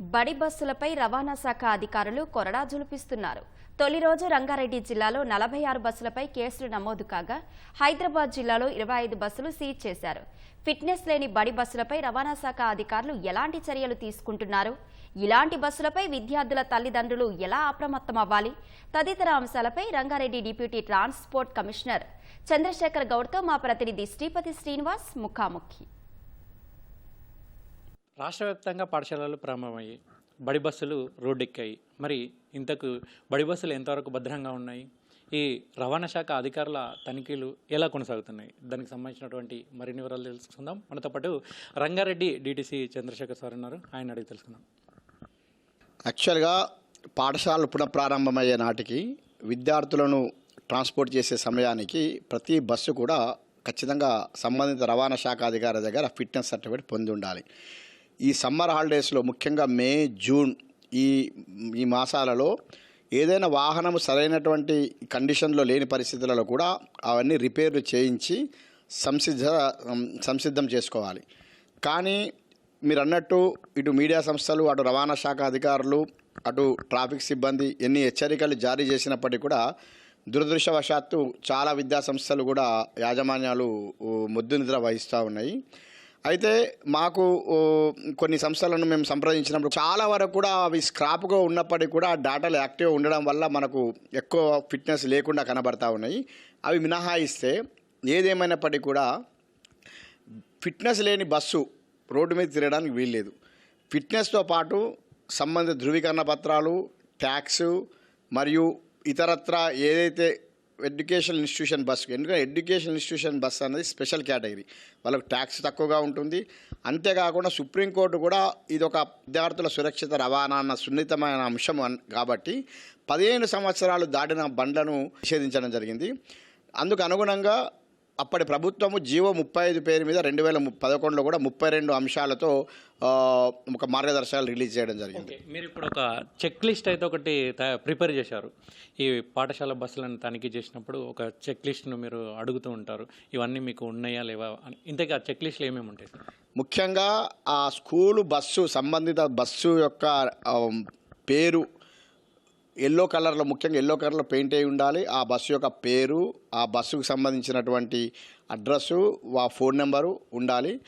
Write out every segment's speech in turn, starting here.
బడి బస్సులపై రవాణా శాఖ అధికారులు కొరడా జులిపిస్తున్నారు తొలి రోజు రంగారెడ్డి జిల్లాలో నలభై ఆరు బస్సులపై కేసులు నమోదు కాగా హైదరాబాద్ జిల్లాలో ఇరవై ఐదు బస్సులు సీజ్ చేశారు. ఫిట్నెస్ లేని బడి బస్సులపై రవాణా శాఖ అధికారులు ఎలాంటి చర్యలు తీసుకుంటున్నారు? ఇలాంటి బస్సులపై విద్యార్థుల తల్లిదండ్రులు ఎలా అప్రమత్తం అవ్వాలి తదితర అంశాలపై Rangareddy deputy transport commissioner Chandrasekhar గౌడ్తో మా ప్రతినిధి శ్రీపతి శ్రీనివాస్ ముఖాముఖి. రాష్ట్ర వ్యాప్తంగా పాఠశాలలు ప్రారంభమయ్యాయి. బడి బస్సులు రోడ్డెక్కాయి. మరి ఇంతకు బడి బస్సులు ఎంతవరకు భద్రంగా ఉన్నాయి? ఈ రవాణా శాఖ అధికారుల తనిఖీలు ఎలా కొనసాగుతున్నాయి? దానికి సంబంధించినటువంటి మరిన్ని వివరాలు తెలుసుకుందాం. మనతో పాటు రంగారెడ్డి డిటిసి చంద్రశేఖర్ సార్ ఉన్నారు. ఆయన అడిగి తెలుసుకుందాం. యాక్చువల్గా పాఠశాలలు పునఃప్రారంభమయ్యే నాటికి విద్యార్థులను ట్రాన్స్పోర్ట్ చేసే సమయానికి ప్రతి బస్సు కూడా ఖచ్చితంగా సంబంధిత రవాణా శాఖ అధికారి దగ్గర ఫిట్నెస్ సర్టిఫికేట్ పొంది ఉండాలి. ఈ సమ్మర్ హాలిడేస్లో ముఖ్యంగా మే జూన్ ఈ ఈ మాసాలలో ఏదైనా వాహనం సరైనటువంటి కండిషన్లో లేని పరిస్థితులలో కూడా అవన్నీ రిపేర్లు చేయించి సంసిద్ధ సంసిద్ధం చేసుకోవాలి. కానీ మీరు అన్నట్టు ఇటు మీడియా సంస్థలు అటు రవాణా శాఖ అధికారులు అటు ట్రాఫిక్ సిబ్బంది ఎన్ని హెచ్చరికలు జారీ చేసినప్పటికీ కూడా దురదృష్టవశాత్తు చాలా విద్యా సంస్థలు కూడా యాజమాన్యాలు ముద్దు నిద్ర వహిస్తూ ఉన్నాయి. అయితే మాకు కొన్ని సంస్థలను మేము సంప్రదించినప్పుడు చాలా వరకు కూడా అవి స్క్రాప్గా ఉన్నప్పటికీ కూడా డేటాలు యాక్టివ్గా ఉండడం వల్ల మనకు ఎక్కువ ఫిట్నెస్ లేకుండా కనబడతా ఉన్నాయి. అవి మినహాయిస్తే ఏదేమైనప్పటికీ కూడా ఫిట్నెస్ లేని బస్సు రోడ్డు మీద తిరగడానికి వీల్లేదు. ఫిట్నెస్తో పాటు సంబంధిత ధృవీకరణ పత్రాలు ట్యాక్స్ మరియు ఇతరత్ర ఏదైతే ఎడ్యుకేషన్ ఇన్స్టిట్యూషన్ బస్సు ఎందుకంటే ఎడ్యుకేషన్ ఇన్స్టిట్యూషన్ బస్ అనేది స్పెషల్ కేటగిరీ. వాళ్ళకు ట్యాక్స్ తక్కువగా ఉంటుంది. అంతేకాకుండా సుప్రీంకోర్టు కూడా ఇది ఒక విద్యార్థుల సురక్షిత రవాణా అన్న సున్నితమైన అంశం కాబట్టి పదిహేను సంవత్సరాలు దాటిన బండ్లను నిషేధించడం జరిగింది. అందుకు అనుగుణంగా అప్పటి ప్రభుత్వము జీవో ముప్పై ఐదు పేరు మీద రెండు వేల పదకొండులో కూడా ముప్పై రెండు అంశాలతో ఒక మార్గదర్శకాలు రిలీజ్ చేయడం జరిగింది. మీరు ఇప్పుడు ఒక చెక్ లిస్ట్ అయితే ఒకటి ప్రిపేర్ చేశారు. ఈ పాఠశాల బస్సులను తనిఖీ చేసినప్పుడు ఒక చెక్ లిస్ట్ను మీరు అడుగుతూ ఉంటారు. ఇవన్నీ మీకు ఉన్నాయా లేవా? అని ఇంతకీ ఆ చెక్ లిస్టులు ఏమేమి ఉంటాయి? ముఖ్యంగా ఆ స్కూలు బస్సు సంబంధిత బస్సు యొక్క పేరు ఎల్లో కలర్లో ముఖ్యంగా ఎల్లో కలర్లో పెయింట్ అయి ఉండాలి. ఆ బస్సు యొక్క పేరు ఆ బస్సుకు సంబంధించినటువంటి అడ్రస్సు ఆ ఫోన్ నెంబరు ఉండాలి.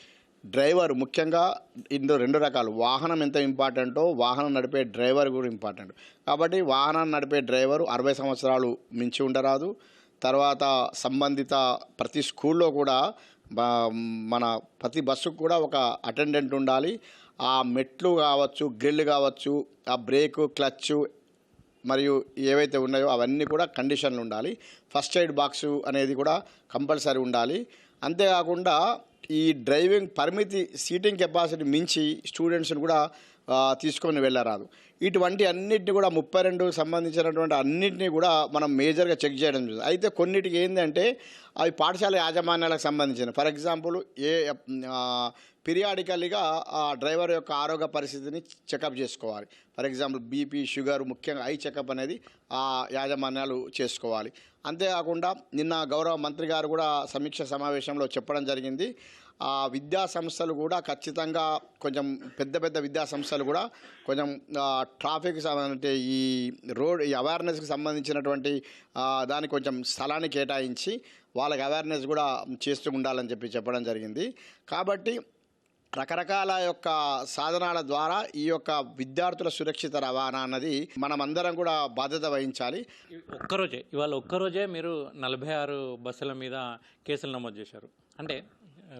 డ్రైవర్ ముఖ్యంగా ఇందులో రెండు రకాలు. వాహనం ఎంత ఇంపార్టెంటో వాహనం నడిపే డ్రైవర్ కూడా ఇంపార్టెంట్. కాబట్టి వాహనాన్ని నడిపే డ్రైవరు అరవై సంవత్సరాలు మించి ఉండరాదు. తర్వాత సంబంధిత ప్రతి స్కూల్లో కూడా మన ప్రతి బస్సుకు కూడా ఒక అటెండెంట్ ఉండాలి. ఆ మెట్లు కావచ్చు గ్రిల్ కావచ్చు ఆ బ్రేకు క్లచ్ మరియు ఏవైతే ఉన్నాయో అవన్నీ కూడా కండిషన్లు ఉండాలి. ఫస్ట్ ఎయిడ్ బాక్సు అనేది కూడా కంపల్సరీ ఉండాలి. అంతేకాకుండా ఈ డ్రైవింగ్ పరిమితి సీటింగ్ కెపాసిటీ మించి స్టూడెంట్స్ని కూడా తీసుకొని వెళ్ళరాదు. ఇటువంటి అన్నిటిని కూడా ముప్పై రెండు సంబంధించినటువంటి అన్నింటినీ కూడా మనం మేజర్గా చెక్ చేయడం జరుగుతుంది. అయితే కొన్నిటికి ఏంటంటే అవి పాఠశాల యాజమాన్యాలకు సంబంధించిన ఫర్ ఎగ్జాంపుల్ ఏ పీరియాడికల్గా ఆ డ్రైవర్ యొక్క ఆరోగ్య పరిస్థితిని చెకప్ చేసుకోవాలి. ఫర్ ఎగ్జాంపుల్ బీపీ షుగర్ ముఖ్యంగా ఐ చెకప్ అనేది ఆ యాజమాన్యాలు చేసుకోవాలి. అంతేకాకుండా నిన్న గౌరవ మంత్రి గారు కూడా సమీక్ష సమావేశంలో చెప్పడం జరిగింది. ఆ విద్యా సంస్థలు కూడా ఖచ్చితంగా కొంచెం పెద్ద పెద్ద విద్యా సంస్థలు కూడా కొంచెం ట్రాఫిక్ అంటే ఈ రోడ్ ఈ అవేర్నెస్కి సంబంధించినటువంటి దాన్ని కొంచెం స్థలాన్ని కేటాయించి వాళ్ళకి అవేర్నెస్ కూడా చేస్తూ ఉండాలని చెప్పి చెప్పడం జరిగింది. కాబట్టి రకరకాల యొక్క సాధనాల ద్వారా ఈ యొక్క విద్యార్థుల సురక్షిత రవాణా అన్నది మనమందరం కూడా బాధ్యత వహించాలి. ఒక్కరోజే ఇవాళ ఒక్కరోజే మీరు నలభై ఆరు బస్సుల మీద కేసులు నమోదు చేశారు. అంటే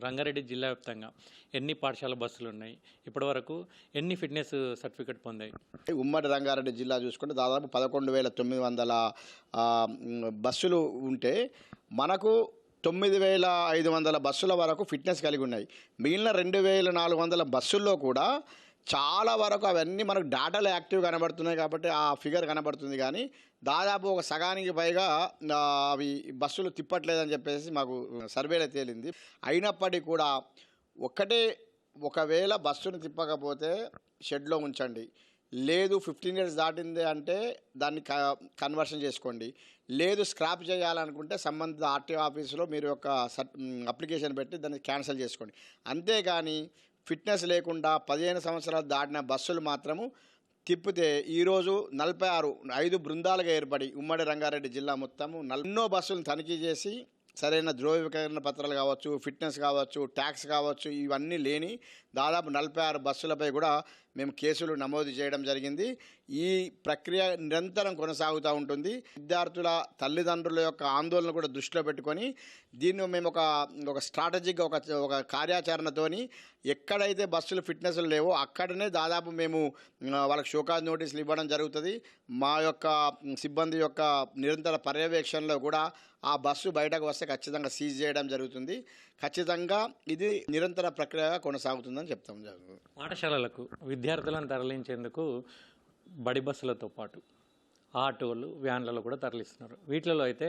రంగారెడ్డి జిల్లా వ్యాప్తంగా ఎన్ని పాఠశాల బస్సులు ఉన్నాయి? ఇప్పటివరకు ఎన్ని ఫిట్నెస్ సర్టిఫికెట్ పొందాయి? ఉమ్మడి రంగారెడ్డి జిల్లా చూసుకుంటే దాదాపు పదకొండు వేల తొమ్మిది వందల బస్సులు ఉంటే మనకు తొమ్మిది వేల ఐదు వందల బస్సుల వరకు ఫిట్నెస్ కలిగి ఉన్నాయి. మిగిలిన రెండు వేల నాలుగు వందల బస్సుల్లో కూడా చాలా వరకు అవన్నీ మనకు డాటాలు యాక్టివ్ కనబడుతున్నాయి కాబట్టి ఆ ఫిగర్ కనబడుతుంది. కానీ దాదాపు ఒక సగానికి పైగా అవి బస్సులు తిప్పట్లేదని చెప్పేసి మాకు సర్వేలో తేలింది. అయినప్పటికీ కూడా ఒక్కటే ఒకవేళ బస్సును తిప్పకపోతే షెడ్లో ఉంచండి. లేదు ఫిఫ్టీన్ ఇయర్స్ దాటింది అంటే దాన్ని క- కన్వర్షన్ చేసుకోండి. లేదు స్క్రాప్ చేయాలనుకుంటే సంబంధిత ఆర్టీఓ ఆఫీసులో మీరు ఒక సర్ట్ అప్లికేషన్ పెట్టి దాన్ని క్యాన్సిల్ చేసుకోండి. అంతేగాని ఫిట్నెస్ లేకుండా పదిహేను సంవత్సరాలు దాటిన బస్సులు మాత్రము తిప్పితే ఈరోజు నలభై ఆరు ఐదు బృందాలుగా ఏర్పడి ఉమ్మడి రంగారెడ్డి జిల్లా మొత్తము ఎన్నో బస్సులను తనిఖీ చేసి సరైన ధ్రువీకరణ పత్రాలు కావచ్చు ఫిట్నెస్ కావచ్చు ట్యాక్స్ కావచ్చు ఇవన్నీ లేని దాదాపు నలభై ఆరు బస్సులపై కూడా మేము కేసులు నమోదు చేయడం జరిగింది. ఈ ప్రక్రియ నిరంతరం కొనసాగుతూ ఉంటుంది. విద్యార్థుల తల్లిదండ్రుల యొక్క ఆందోళన కూడా దృష్టిలో పెట్టుకొని దీన్ని మేము ఒక ఒక స్ట్రాటజిక్ ఒక ఒక కార్యాచరణతోని ఎక్కడైతే బస్సులు ఫిట్నెస్ లేవో అక్కడనే దాదాపు మేము వాళ్ళకి షోకాజ్ నోటీసులు ఇవ్వడం జరుగుతుంది. మా యొక్క సిబ్బంది యొక్క నిరంతర పర్యవేక్షణలో కూడా ఆ బస్సు బయటకు వస్తే ఖచ్చితంగా సీజ్ చేయడం జరుగుతుంది. ఖచ్చితంగా ఇది నిరంతర ప్రక్రియగా కొనసాగుతుందని చెప్తాం జరుగుతుంది పాఠశాలలకు విద్యార్థులను తరలించేందుకు బడి బస్సులతో పాటు ఆటోలు వ్యాన్లలో కూడా తరలిస్తున్నారు. వీటిలో అయితే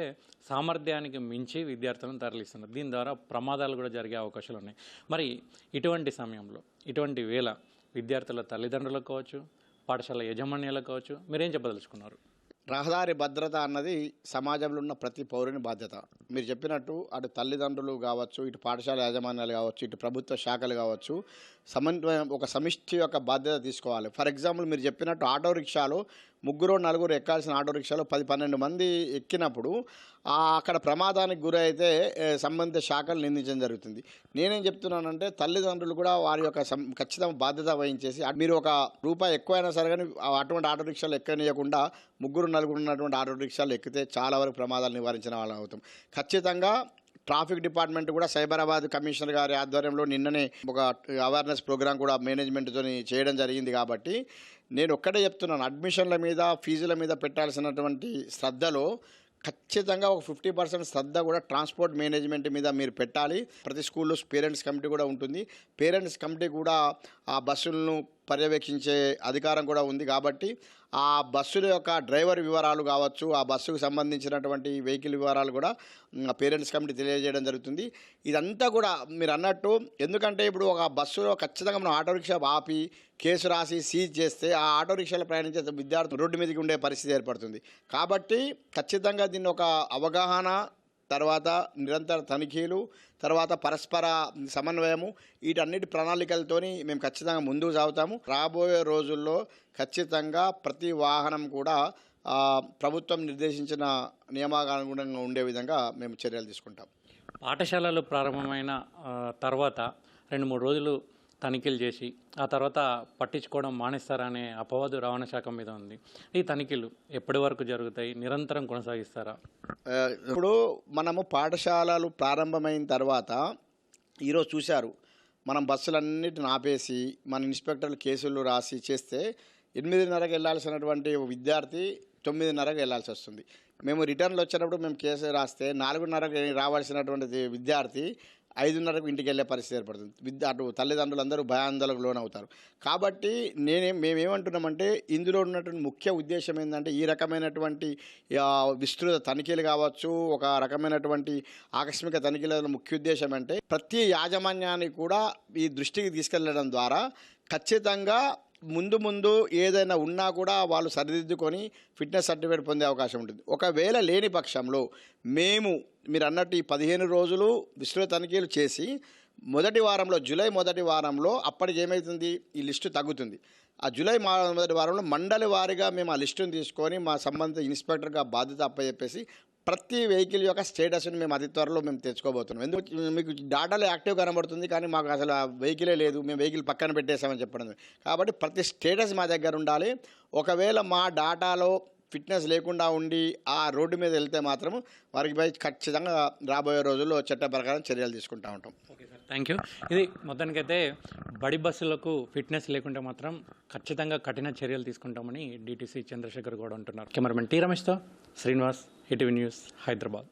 సామర్థ్యానికి మించి విద్యార్థులను తరలిస్తున్నారు. దీని ద్వారా ప్రమాదాలు కూడా జరిగే అవకాశాలు ఉన్నాయి. మరి ఇటువంటి సమయంలో ఇటువంటి వేళ విద్యార్థుల తల్లిదండ్రులకు కావచ్చు పాఠశాల యజమాన్యాలకు కావచ్చు మీరేం చెప్పదలుచుకున్నారు? రహదారి భద్రత అన్నది సమాజంలో ఉన్న ప్రతి పౌరుని బాధ్యత. మీరు చెప్పినట్టు అటు తల్లిదండ్రులు కావచ్చు ఇటు పాఠశాల యాజమాన్యాలు కావచ్చు ఇటు ప్రభుత్వ శాఖలు కావచ్చు సమన్వయం ఒక సమిష్టి యొక్క బాధ్యత తీసుకోవాలి. ఫర్ ఎగ్జాంపుల్ మీరు చెప్పినట్టు ఆటో రిక్షాలో ముగ్గురు నలుగురు ఎక్కాల్సిన ఆటో రిక్షాలో పది పన్నెండు మంది ఎక్కినప్పుడు అక్కడ ప్రమాదానికి గురైతే సంబంధిత శాఖలు నిందించడం జరుగుతుంది. నేనేం చెప్తున్నానంటే తల్లిదండ్రులు కూడా వారి యొక్క సం- ఖచ్చితంగా బాధ్యత వహించేసి మీరు ఒక రూపాయి ఎక్కువైనా సరే కానీ అటువంటి ఆటో రిక్షాలు ఎక్కనియకుండా ముగ్గురు నలుగురు ఉన్నటువంటి ఆటో రిక్షాలు ఎక్కితే చాలా వరకు ప్రమాదాలు నివారించిన వాళ్ళం అవుతాం. ఖచ్చితంగా ట్రాఫిక్ డిపార్ట్మెంట్ కూడా సైబరాబాద్ కమిషనర్ గారి ఆధ్వర్యంలో నిన్ననే ఒక అవేర్నెస్ ప్రోగ్రామ్ కూడా మేనేజ్మెంట్తో చేయడం జరిగింది కాబట్టి నేను ఒక్కటే చెప్తున్నాను అడ్మిషన్ల మీద ఫీజుల మీద పెట్టాల్సినటువంటి శ్రద్ధలో ఖచ్చితంగా ఒక ఫిఫ్టీ పర్సెంట్ శ్రద్ధ కూడా ట్రాన్స్పోర్ట్ మేనేజ్మెంట్ మీద మీరు పెట్టాలి. ప్రతి స్కూల్లో పేరెంట్స్ కమిటీ కూడా ఉంటుంది. పేరెంట్స్ కమిటీ కూడా ఆ బస్సులను పర్యవేక్షించే అధికారం కూడా ఉంది కాబట్టి ఆ బస్సుల యొక్క డ్రైవర్ వివరాలు కావచ్చు ఆ బస్సుకు సంబంధించినటువంటి వెహికల్ వివరాలు కూడా పేరెంట్స్ కమిటీ తెలియజేయడం జరుగుతుంది. ఇదంతా కూడా మీరు అన్నట్టు ఎందుకంటే ఇప్పుడు ఒక బస్సులో ఖచ్చితంగా మనం ఆటో రిక్షా ఆపి కేసు రాసి సీజ్ చేస్తే ఆ ఆటో రిక్షాలో ప్రయాణించే విద్యార్థులు రోడ్డు మీదకి ఉండే పరిస్థితి ఏర్పడుతుంది. కాబట్టి ఖచ్చితంగా దీన్ని ఒక అవగాహన తర్వాత నిరంతర తనిఖీలు తర్వాత పరస్పర సమన్వయము వీటన్నిటి ప్రణాళికలతోని మేము ఖచ్చితంగా ముందుకు సాగుతాము. రాబోయే రోజుల్లో ఖచ్చితంగా ప్రతి వాహనం కూడా ప్రభుత్వం నిర్దేశించిన నియమానుగుణంగా ఉండే విధంగా మేము చర్యలు తీసుకుంటాం. పాఠశాలలు ప్రారంభమైన తర్వాత రెండు మూడు రోజులు తనిఖీలు చేసి ఆ తర్వాత పట్టించుకోవడం మానేస్తారనే అపవాదు రవాణా శాఖ మీద ఉంది. ఈ తనిఖీలు ఎప్పటి వరకు జరుగుతాయి? నిరంతరం కొనసాగిస్తారా? ఇప్పుడు మనము పాఠశాలలు ప్రారంభమైన తర్వాత ఈరోజు చూశారు మనం బస్సులన్నిటిని ఆపేసి మన ఇన్స్పెక్టర్లు కేసులు రాసి చేస్తే ఎనిమిదిన్నరకు వెళ్ళాల్సినటువంటి విద్యార్థి తొమ్మిదిన్నరకు వెళ్ళాల్సి వస్తుంది. మేము రిటర్న్లు వచ్చేటప్పుడు మేము కేసు రాస్తే నాలుగున్నరకు రావాల్సినటువంటి విద్యార్థి ఐదున్నరకు ఇంటికి వెళ్ళే పరిస్థితి ఏర్పడుతుంది. విద్య అటు తల్లిదండ్రులందరూ భయాందోళనకు లోనవుతారు. కాబట్టి నేనే మేమేమంటున్నామంటే ఇందులో ఉన్నటువంటి ముఖ్య ఉద్దేశం ఏంటంటే ఈ రకమైనటువంటి విస్తృత తనిఖీలు కావచ్చు ఒక రకమైనటువంటి ఆకస్మిక తనిఖీల ముఖ్య ఉద్దేశం అంటే ప్రతి యాజమాన్యాన్ని కూడా ఈ దృష్టికి తీసుకెళ్ళడం ద్వారా ఖచ్చితంగా ముందు ముందు ఏదైనా ఉన్నా కూడా వాళ్ళు సరిదిద్దుకొని ఫిట్నెస్ సర్టిఫికేట్ పొందే అవకాశం ఉంటుంది. ఒకవేళ లేని పక్షంలో మేము మీరు అన్నట్టు ఈ పదిహేను రోజులు విస్తృత తనిఖీలు చేసి మొదటి వారంలో జూలై మొదటి వారంలో అప్పటికి ఏమవుతుంది ఈ లిస్టు తగ్గుతుంది. ఆ జూలై మా మొదటి వారంలో మండలి వారిగా మేము ఆ లిస్టును తీసుకొని మా సంబంధిత ఇన్స్పెక్టర్గా బాధ్యత అప్పచెప్పేసి ప్రతి వెహికల్ యొక్క స్టేటస్ని మేము అతి త్వరలో మేము తెచ్చుకోబోతున్నాం. ఎందుకు? మీకు డాటాలో యాక్టివ్ కనబడుతుంది కానీ మాకు అసలు ఆ వెహికలే లేదు. మేము వెహికల్ పక్కన పెట్టేసామని చెప్పడం కాబట్టి ప్రతి స్టేటస్ మా దగ్గర ఉండాలి. ఒకవేళ మా డాటాలో ఫిట్నెస్ లేకుండా ఉండి ఆ రోడ్డు మీద వెళ్తే మాత్రం వారికి పై ఖచ్చితంగా రాబోయే రోజుల్లో చట్ట ప్రకారం చర్యలు తీసుకుంటా ఉంటాం. Okay sir. థ్యాంక్ యూ ఇది మొత్తానికైతే బడి బస్సులకు ఫిట్నెస్ లేకుంటే మాత్రం ఖచ్చితంగా కఠిన చర్యలు తీసుకుంటామని డిటీసీ చంద్రశేఖర్ గౌడ్ అంటున్నారు. కెమెరామెన్ టీ రమేష్తో శ్రీనివాస్. ETV news Hyderabad